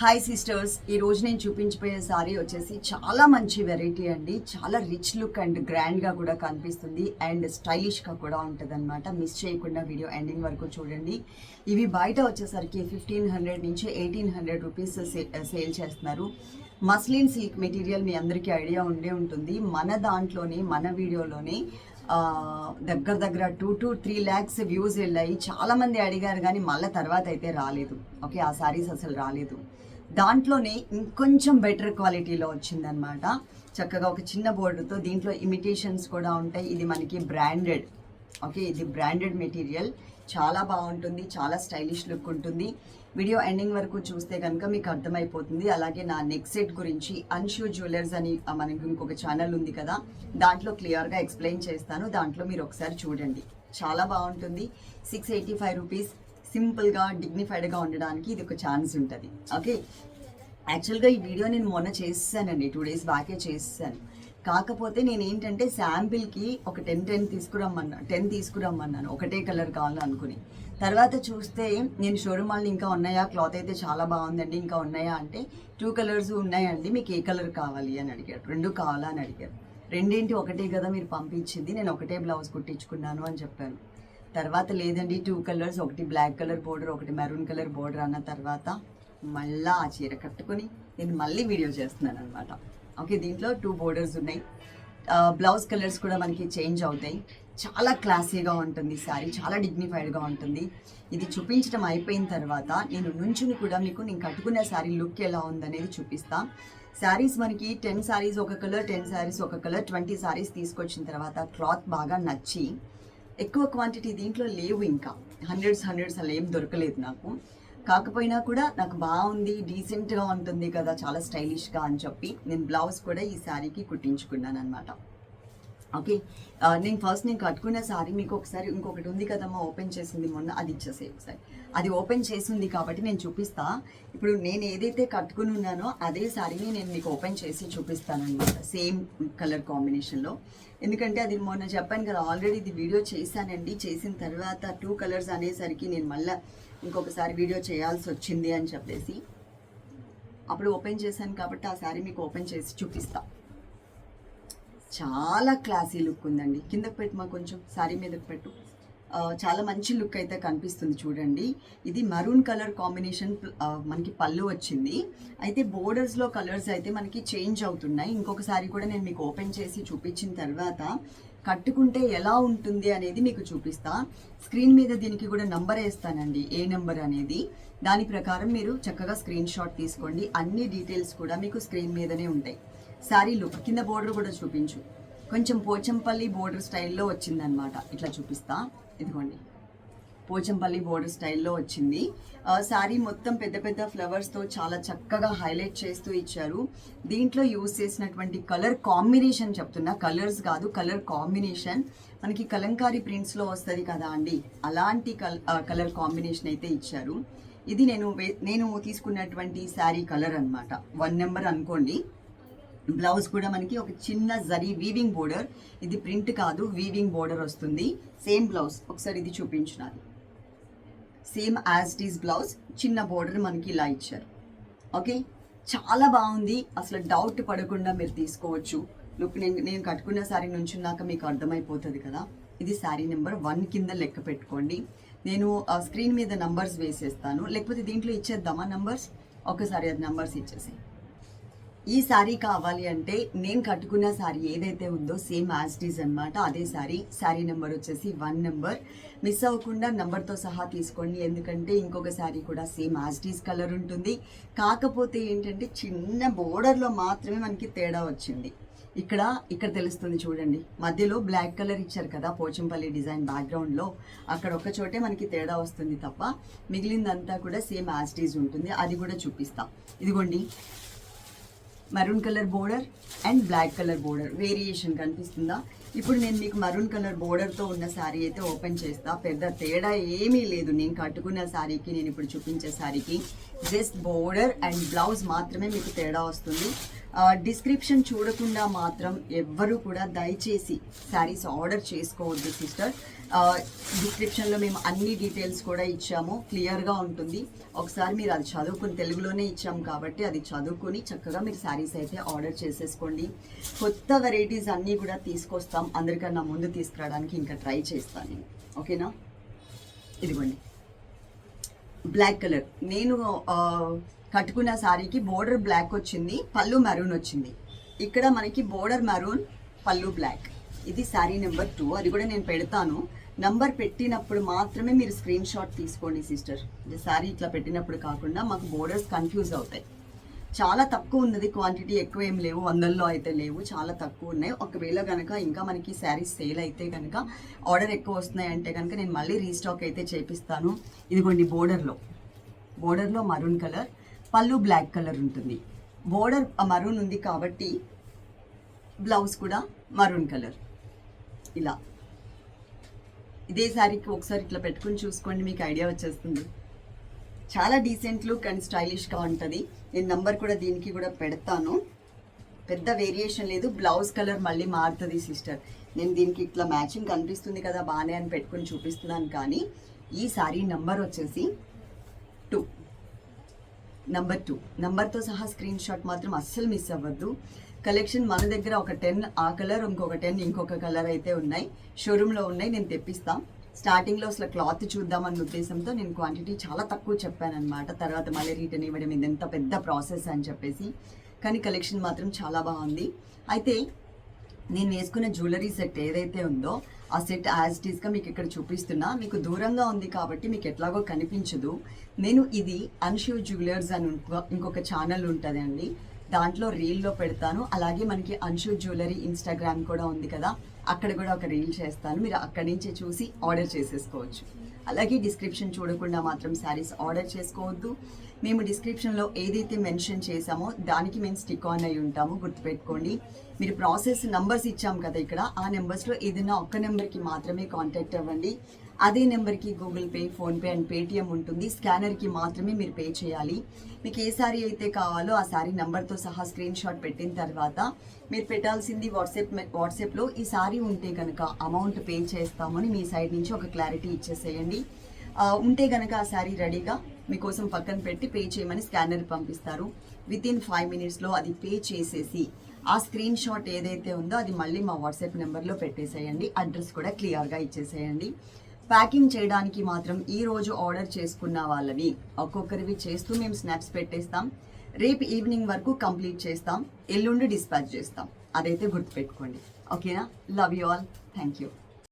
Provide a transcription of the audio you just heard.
Hi sisters ఈ రోజు నేను చూపించిపోయే సారీ వచ్చేసి చాలా మంచి వెరైటీ అండి. చాలా రిచ్ లుక్ అండ్ గ్రాండ్గా కూడా కనిపిస్తుంది. అండ్ స్టైలిష్గా కూడా ఉంటుంది అనమాట మిస్ చేయకుండా వీడియో ఎండింగ్ వరకు చూడండి. ఇవి బయట వచ్చేసరికి ఫిఫ్టీన్ హండ్రెడ్ నుంచి ఎయిటీన్ హండ్రెడ్ రూపీస్ సేల్ చేస్తున్నారు. మస్లిన్ సిల్క్ మెటీరియల్ మీ అందరికీ ఐడియా ఉండే ఉంటుంది. మన దాంట్లోనే మన వీడియోలోనే దగ్గర దగ్గర two to three lakhs views వెళ్ళాయి. చాలామంది అడిగారు కానీ మళ్ళీ తర్వాత అయితే రాలేదు. ఓకే ఆ సారీస్ అసలు రాలేదు. దాంట్లోనే ఇంకొంచెం బెటర్ క్వాలిటీలో వచ్చిందనమాట చక్కగా ఒక చిన్న బోర్డుతో దీంట్లో ఇమిటేషన్స్ కూడా ఉంటాయి. ఇది మనకి బ్రాండెడ్ ఓకే ఇది బ్రాండెడ్ మెటీరియల్ చాలా బాగుంటుంది చాలా స్టైలిష్ లుక్ ఉంటుంది. వీడియో ఎండింగ్ వరకు చూస్తే కనుక మీకు అర్థమైపోతుంది. అలాగే నా నెక్ సెట్ గురించి అన్షూ జ్యువెలర్స్ అని మనకి ఇంకొక ఛానల్ ఉంది కదా దాంట్లో క్లియర్గా ఎక్స్ప్లెయిన్ చేస్తాను. దాంట్లో మీరు ఒకసారి చూడండి. చాలా బాగుంటుంది. సిక్స్ ఎయిటీ ఫైవ్ రూపీస్ సింపుల్గా డిగ్నిఫైడ్గా ఉండడానికి ఇది ఒక ఛాన్స్ ఉంటుంది. ఓకే యాక్చువల్గా ఈ వీడియో నేను మొన్న చేసానండి టూ డేస్ బ్యాకే చేసాను కాకపోతే నేను ఏంటంటే శాంపిల్కి ఒక టెన్ టెన్ తీసుకురమ్మన్నా టెన్ తీసుకురమ్మన్నాను. ఒకటే కలర్ కావాలనుకుని. తర్వాత చూస్తే నేను షోరూమ్ ఇంకా ఉన్నాయా? క్లాత్ అయితే చాలా బాగుందండి. ఇంకా ఉన్నాయా అంటే టూ కలర్స్ ఉన్నాయండి. మీకు ఏ కలర్ కావాలి అని అడిగారు. రెండు కావాలా అని అడిగారు. రెండేంటి? ఒకటే కదా మీరు పంపించింది. నేను ఒకటే బ్లౌజ్ కుట్టించుకున్నాను అని చెప్పాను తర్వాత లేదండి టూ కలర్స్ ఒకటి బ్లాక్ కలర్ బోర్డర్ ఒకటి మెరూన్ కలర్ బోర్డర్ అన్న తర్వాత మళ్ళీ ఆ చీర కట్టుకొని నేను మళ్ళీ వీడియో చేస్తున్నాను అనమాట ఓకే దీంట్లో టూ బోర్డర్స్ ఉన్నాయి. బ్లౌజ్ కలర్స్ కూడా మనకి చేంజ్ అవుతాయి. చాలా క్లాసీగా ఉంటుంది సారీ చాలా డిగ్నిఫైడ్గా ఉంటుంది. ఇది చూపించడం అయిపోయిన తర్వాత నేను నుంచుని కూడా మీకు నేను కట్టుకున్న శారీ లుక్ ఎలా ఉందనేది చూపిస్తా. శారీస్ మనకి టెన్ శారీస్ ఒక కలర్ టెన్ శారీస్ ఒక కలర్ ట్వంటీ శారీస్ తీసుకొచ్చిన తర్వాత క్లాత్ బాగా నచ్చి ఎక్కువ క్వాంటిటీ దీంట్లో లేవు ఇంకా. హండ్రెడ్స్ హండ్రెడ్స్ అలా ఏం దొరకలేదు నాకు. కాకపోయినా కూడా నాకు బాగుంది డీసెంట్గా ఉంటుంది కదా చాలా స్టైలిష్గా అని చెప్పి నేను బ్లౌజ్ కూడా ఈ శారీకి కుట్టించుకున్నాను అనమాట ఓకే. నేను ఫస్ట్ నేను కట్టుకున్న సారీ మీకు ఒకసారి ఇంకొకటి ఉంది కదమ్మా ఓపెన్ చేసింది మొన్న అది ఇచ్చేసే ఒకసారి. అది ఓపెన్ చేసింది కాబట్టి నేను చూపిస్తా. ఇప్పుడు నేను ఏదైతే కట్టుకుని ఉన్నానో అదే సారీని నేను మీకు ఓపెన్ చేసి చూపిస్తాను సేమ్ కలర్ కాంబినేషన్లో ఎందుకంటే అది మొన్న చెప్పాను కదా ఆల్రెడీ ఇది వీడియో చేశానండి. చేసిన తర్వాత టూ కలర్స్ అనేసరికి నేను మళ్ళీ ఇంకొకసారి వీడియో చేయాల్సి వచ్చింది అని చెప్పేసి. అప్పుడు ఓపెన్ చేశాను కాబట్టి ఆ సారీ మీకు ఓపెన్ చేసి చూపిస్తాను చాలా క్లాసీ లుక్ ఉందండి. కిందకు పెట్టు మా కొంచెం శారీ మీదకి పెట్టు. చాలా మంచి లుక్ అయితే కనిపిస్తుంది చూడండి. ఇది మరూన్ కలర్ కాంబినేషన్ మనకి పళ్ళు వచ్చింది. అయితే బోర్డర్స్లో కలర్స్ అయితే మనకి చేంజ్ అవుతున్నాయి. ఇంకొకసారి కూడా నేను మీకు ఓపెన్ చేసి చూపించిన తర్వాత కట్టుకుంటే ఎలా ఉంటుంది అనేది మీకు చూపిస్తా. స్క్రీన్ మీద దీనికి కూడా నంబర్ వేస్తానండి ఏ నెంబర్ అనేది. దాని ప్రకారం మీరు చక్కగా స్క్రీన్ షాట్ తీసుకోండి. అన్ని డీటెయిల్స్ కూడా మీకు స్క్రీన్ మీదనే ఉంటాయి. శారీ లుక్ కింద బోర్డర్ కూడా చూపించు. కొంచెం పోచంపల్లి బోర్డర్ స్టైల్లో వచ్చిందనమాట ఇట్లా చూపిస్తా. ఇదిగోండి. పోచంపల్లి బోర్డర్ స్టైల్లో వచ్చింది. శారీ మొత్తం పెద్ద పెద్ద ఫ్లవర్స్తో చాలా చక్కగా హైలైట్ చేస్తూ ఇచ్చారు. దీంట్లో యూస్ చేసినటువంటి కలర్ కాంబినేషన్ చెప్తున్నా. కలర్స్ కాదు కలర్ కాంబినేషన్. మనకి కలంకారీ ప్రింట్స్లో వస్తుంది కదా అండి. అలాంటి కల్ కలర్ కాంబినేషన్ అయితే ఇచ్చారు. ఇది నేను వే- నేను తీసుకున్నటువంటి శారీ కలర్ అనమాట వన్ నెంబర్ అనుకోండి. బ్లౌజ్ కూడా మనకి ఒక చిన్న జరీ వీవింగ్ బోర్డర్ ఇది ప్రింట్ కాదు వీవింగ్ బోర్డర్ వస్తుంది. సేమ్ బ్లౌజ్ ఒకసారి ఇది చూపించినది same as it is blouse చిన్న బోర్డర్ మనకి ఇలా ఇచ్చారు. ఓకే చాలా బాగుంది. అసలు డౌట్ పడకుండా మీరు తీసుకోవచ్చు. లుక్ నేను నేను కట్టుకున్న శారీ నుంచున్నాక మీకు అర్థమైపోతుంది కదా. ఇది శారీ నెంబర్ వన్ కింద లెక్క పెట్టుకోండి. నేను ఆ, స్క్రీన్ మీద నంబర్స్ వేసేస్తాను. లేకపోతే దీంట్లో ఇచ్చేద్దామా నంబర్స్ ఒకసారి అది నంబర్స్ ఇచ్చేసి ఈ శారీ కావాలి అంటే నేను కట్టుకున్న శారీ ఏదైతే ఉందో సేమ్ యాజ్టీస్ అనమాట అదే శారీ శారీ నెంబర్ వచ్చేసి వన్ నెంబర్ మిస్ అవ్వకుండా నెంబర్తో సహా తీసుకోండి. ఎందుకంటే ఇంకొక శారీ కూడా సేమ్ యాజ్టీస్ కలర్ ఉంటుంది. కాకపోతే ఏంటంటే చిన్న బోర్డర్లో మాత్రమే మనకి తేడా వచ్చింది. ఇక్కడ ఇక్కడ తెలుస్తుంది చూడండి. మధ్యలో బ్లాక్ కలర్ ఇచ్చారు కదా పోచంపల్లి డిజైన్ బ్యాక్గ్రౌండ్లో అక్కడ ఒక చోటే మనకి తేడా వస్తుంది తప్ప మిగిలిందంతా కూడా సేమ్ యాజ్టీస్ ఉంటుంది. అది కూడా చూపిస్తాం. ఇదిగోండి. Maroon colour border and black colour border variation కనిపిస్తుందా? ఇప్పుడు నేను మీకు మరూన్ కలర్ బోర్డర్తో ఉన్న శారీ అయితే ఓపెన్ చేస్తా. పెద్ద తేడా ఏమీ లేదు. నేను కట్టుకున్న శారీకి నేను ఇప్పుడు చూపించే శారీకి జస్ట్ బోర్డర్ అండ్ బ్లౌజ్ మాత్రమే మీకు తేడా వస్తుంది. డిస్క్రిప్షన్ చూడకుండా మాత్రం ఎవ్వరూ కూడా దయచేసి శారీస్ ఆర్డర్ చేసుకోవద్దు సిస్టర్. డిస్క్రిప్షన్లో మేము అన్ని డీటెయిల్స్ కూడా ఇచ్చాము. క్లియర్గా ఉంటుంది. ఒకసారి మీరు అది చదువుకుని తెలుగులోనే ఇచ్చాము కాబట్టి అది చదువుకొని చక్కగా మీరు శారీస్ అయితే ఆర్డర్ చేసేసుకోండి. కొత్త వెరైటీస్ అన్నీ కూడా తీసుకొస్తాం. అందరికన్నా ముందు తీసుకురావడానికి ఇంకా ట్రై చేస్తాను నేను. ఓకేనా? ఇదిగోండి. బ్లాక్ కలర్ నేను కట్టుకున్న శారీకి బోర్డర్ బ్లాక్ వచ్చింది పళ్ళు మెరూన్ వచ్చింది. ఇక్కడ మనకి బోర్డర్ మెరూన్ పళ్ళు బ్లాక్. ఇది శారీ నెంబర్ టూ. అది కూడా నేను పెడతాను. నంబర్ పెట్టినప్పుడు మాత్రమే మీరు స్క్రీన్ షాట్ తీసుకోండి సిస్టర్. శారీ ఇట్లా పెట్టినప్పుడు కాకుండా మాకు బోర్డర్స్ కన్ఫ్యూజ్ అవుతాయి. చాలా తక్కువ ఉన్నది క్వాంటిటీ ఎక్కువ ఏం లేవు వందల్లో అయితే లేవు చాలా తక్కువ ఉన్నాయి. ఒకవేళ కనుక ఇంకా మనకి శారీస్ సేల్ అయితే కనుక ఆర్డర్ ఎక్కువ వస్తున్నాయి అంటే కనుక నేను మళ్ళీ రీస్టాక్ అయితే చేపిస్తాను. ఇదిగోండి బోర్డర్లో. బోర్డర్లో మరూన్ కలర్ పళ్ళు బ్లాక్ కలర్ ఉంటుంది. బోర్డర్ మరూన్ ఉంది కాబట్టి బ్లౌజ్ కూడా మరూన్ కలర్. ఇలా. ఇదే శారీకి ఒకసారి ఇట్లా పెట్టుకుని చూసుకోండి మీకు ఐడియా వచ్చేస్తుంది. చాలా డీసెంట్ లుక్ అండ్ స్టైలిష్గా ఉంటుంది. నేను నంబర్ కూడా దీనికి కూడా పెడతాను. పెద్ద వేరియేషన్ లేదు. బ్లౌజ్ కలర్ మళ్ళీ మారుతుంది సిస్టర్ నేను దీనికి ఇట్లా మ్యాచింగ్ కనిపిస్తుంది కదా బాగానే అని పెట్టుకుని చూపిస్తున్నాను కానీ ఈ శారీ నంబర్ వచ్చేసి టూ నంబర్ టూ నంబర్తో సహా స్క్రీన్ షాట్ మాత్రం అస్సలు మిస్ అవ్వద్దు. కలెక్షన్ మన దగ్గర ఒక టెన్ ఆ కలర్ ఇంకొక టెన్ ఇంకొక కలర్ అయితే ఉన్నాయి. షోరూంలో ఉన్నాయి నేను తెప్పిస్తాం. స్టార్టింగ్లో అసలు క్లాత్ చూద్దామన్న ఉద్దేశంతో నేను క్వాంటిటీ చాలా తక్కువ చెప్పాను అనమాట తర్వాత మళ్ళీ రిటర్న్ ఇవ్వడం ఇది ఎంత పెద్ద ప్రాసెస్ అని చెప్పేసి. కానీ కలెక్షన్ మాత్రం చాలా బాగుంది. అయితే నేను వేసుకున్న జ్యువెలరీ సెట్ ఏదైతే ఉందో ఆ సెట్ యాజ్ ఇట్ మీకు ఇక్కడ చూపిస్తున్నా. మీకు దూరంగా ఉంది కాబట్టి మీకు ఎట్లాగో కనిపించదు. నేను ఇది అన్షివ్ జ్యువెలర్స్ అని ఇంకొక ఛానల్ ఉంటుంది అండి. దాంట్లో రీల్లో పెడతాను. అలాగే మనకి అన్షు జ్యువెలరీ ఇన్స్టాగ్రామ్ కూడా ఉంది కదా అక్కడ కూడా ఒక రీల్ చేస్తాను. మీరు అక్కడి నుంచి చూసి ఆర్డర్ చేసేసుకోవచ్చు. అలాగే డిస్క్రిప్షన్ చూడకుండా మాత్రం శారీస్ ఆర్డర్ చేసుకోవద్దు. మేము డిస్క్రిప్షన్లో ఏదైతే మెన్షన్ చేసామో దానికి మేము స్టిక్ ఆన్ అయి ఉంటాము. గుర్తుపెట్టుకోండి. మీరు ప్రాసెస్ నంబర్స్ ఇచ్చాం కదా ఇక్కడ ఆ నెంబర్స్లో ఏదైనా ఒక్క నెంబర్కి మాత్రమే కాంటాక్ట్ అవ్వండి. అదే నెంబర్కి Google Pay PhonePe and Paytm ఉంటుంది. స్కానర్కి మాత్రమే మీరు పే చేయాలి. మీకు ఏ సారీ అయితే కావాలో ఆ సారీ నెంబర్తో సహా స్క్రీన్ షాట్ పెట్టిన తర్వాత మీరు పెట్టాల్సింది వాట్సాప్ వాట్సాప్లో ఈ సారీ ఉంటే కనుక అమౌంట్ పే చేస్తామని మీ సైడ్ నుంచి ఒక క్లారిటీ ఇచ్చేసేయండి. ఉంటే కనుక ఆ శారీ రెడీగా మీకోసం పక్కన పెట్టి పే చేయమని స్కానర్ పంపిస్తారు. విత్ ఇన్ ఫైవ్ మినిట్స్లో అది పే చేసేసి ఆ స్క్రీన్ షాట్ ఏదైతే ఉందో అది మళ్ళీ మా వాట్సాప్ నెంబర్లో పెట్టేసేయండి. అడ్రస్ కూడా క్లియర్గా ఇచ్చేసేయండి. ప్యాకింగ్ చేయడానికి మాత్రం ఈరోజు ఆర్డర్ చేసుకున్న వాళ్ళవి ఒక్కొక్కరివి చేస్తూ మేము స్నాప్స్ పెట్టేస్తాం. రేపు ఈవినింగ్ వరకు కంప్లీట్ చేస్తాం. ఎల్లుండి డిస్పాచ్ చేస్తాం. అదైతే గుర్తుపెట్టుకోండి. ఓకేనా? Love you all thank you